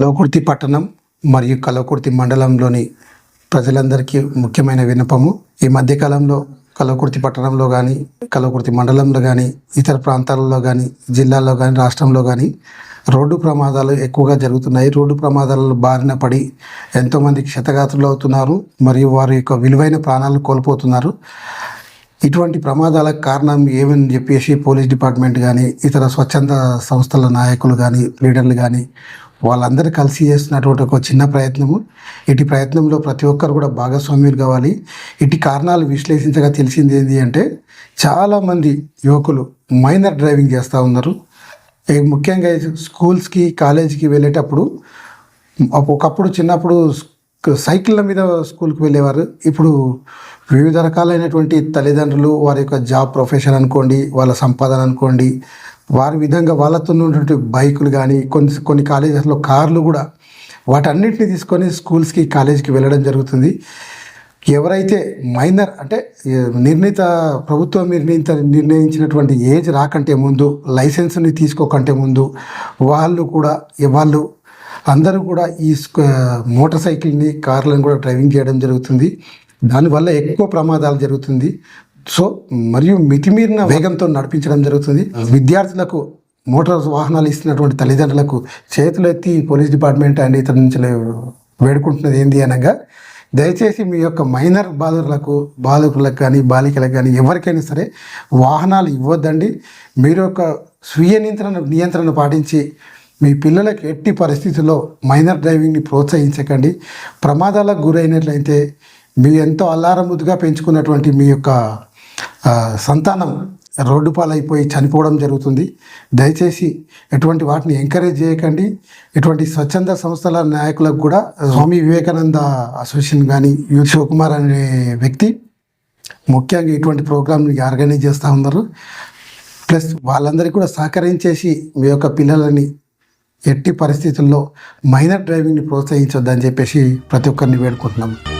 కలవకుర్తి పట్టణం మరియు కలకుర్తి మండలంలోని ప్రజలందరికీ ముఖ్యమైన విన్నపము. ఈ మధ్యకాలంలో కలకుర్తి పట్టణంలో కానీ కలకుర్తి మండలంలో కానీ ఇతర ప్రాంతాలలో కానీ జిల్లాల్లో కానీ రాష్ట్రంలో కానీ రోడ్డు ప్రమాదాలు ఎక్కువగా జరుగుతున్నాయి. రోడ్డు ప్రమాదాలలో బారిన పడి ఎంతోమంది క్షతగాత్రులు అవుతున్నారు మరియు వారి యొక్క విలువైన ప్రాణాలు కోల్పోతున్నారు. ఇటువంటి ప్రమాదాలకు కారణం ఏమని చెప్పేసి పోలీస్ డిపార్ట్మెంట్ కానీ ఇతర స్వచ్ఛంద సంస్థల నాయకులు కానీ లీడర్లు కానీ వాళ్ళందరూ కలిసి చేస్తున్నటువంటి ఒక చిన్న ప్రయత్నము. ఇటు ప్రయత్నంలో ప్రతి ఒక్కరు కూడా భాగస్వామ్యులు కావాలి. ఇటు కారణాలు విశ్లేషించగా తెలిసింది ఏంటి అంటే చాలామంది యువకులు మైనర్ డ్రైవింగ్ చేస్తూ ఉన్నారు. ముఖ్యంగా స్కూల్స్కి కాలేజీకి వెళ్ళేటప్పుడు ఒకప్పుడు చిన్నప్పుడు సైకిళ్ళ మీద స్కూల్కి వెళ్ళేవారు. ఇప్పుడు వివిధ రకాలైనటువంటి తల్లిదండ్రులు వారి యొక్క జాబ్ ప్రొఫెషన్ అనుకోండి వాళ్ళ సంపాదన అనుకోండి వారి విధంగా వాళ్ళతో ఉన్నటువంటి బైకులు కానీ కొన్ని కొన్ని కాలేజెస్లో కార్లు కూడా వాటన్నిటిని తీసుకొని స్కూల్స్కి కాలేజీకి వెళ్ళడం జరుగుతుంది. ఎవరైతే మైనర్ అంటే నిర్ణీత ప్రభుత్వం నిర్ణీత నిర్ణయించినటువంటి ఏజ్ రాకంటే ముందు లైసెన్స్ని తీసుకోకంటే ముందు వాళ్ళు కూడా వాళ్ళు అందరూ కూడా ఈ మోటార్ సైకిల్ని కార్లను కూడా డ్రైవింగ్ చేయడం జరుగుతుంది. దానివల్ల ఎక్కువ ప్రమాదాలు జరుగుతుంది. సో మరియు మితిమీరిన వేగంతో నడిపించడం జరుగుతుంది. విద్యార్థులకు మోటార్ వాహనాలు ఇస్తున్నటువంటి తల్లిదండ్రులకు చేతులు ఎత్తి పోలీస్ డిపార్ట్మెంట్ అండ్ ఇతర నుంచి వేడుకుంటున్నది ఏంది అనగా దయచేసి మీ యొక్క మైనర్ బాలులకు బాలకులకు కానీ బాలికలకు కానీ ఎవరికైనా సరే వాహనాలు ఇవ్వద్దండి. మీరు ఒక స్వీయ నియంత్రణ నియంత్రణ పాటించి మీ పిల్లలకు ఎట్టి పరిస్థితుల్లో మైనర్ డ్రైవింగ్ని ప్రోత్సహించకండి. ప్రమాదాలకు గురైనట్లయితే మీ ఎంతో అల్లారముద్దుగా పెంచుకున్నటువంటి మీ యొక్క సంతానం రోడ్డు పాలైపోయి చనిపోవడం జరుగుతుంది. దయచేసి ఎటువంటి వాటిని ఎంకరేజ్ చేయకండి. ఇటువంటి స్వచ్ఛంద సంస్థల నాయకులకు కూడా స్వామి వివేకానంద అసోసియేషన్ కానీ యూత్ శివకుమార్ అనే వ్యక్తి ముఖ్యంగా ఇటువంటి ప్రోగ్రామ్ని ఆర్గనైజ్ చేస్తూ ఉన్నారు. ప్లస్ వాళ్ళందరికీ కూడా సహకరించేసి మీ యొక్క పిల్లలని ఎట్టి పరిస్థితుల్లో మైనర్ డ్రైవింగ్ని ప్రోత్సహించొద్దని చెప్పేసి ప్రతి ఒక్కరిని వేడుకుంటున్నాము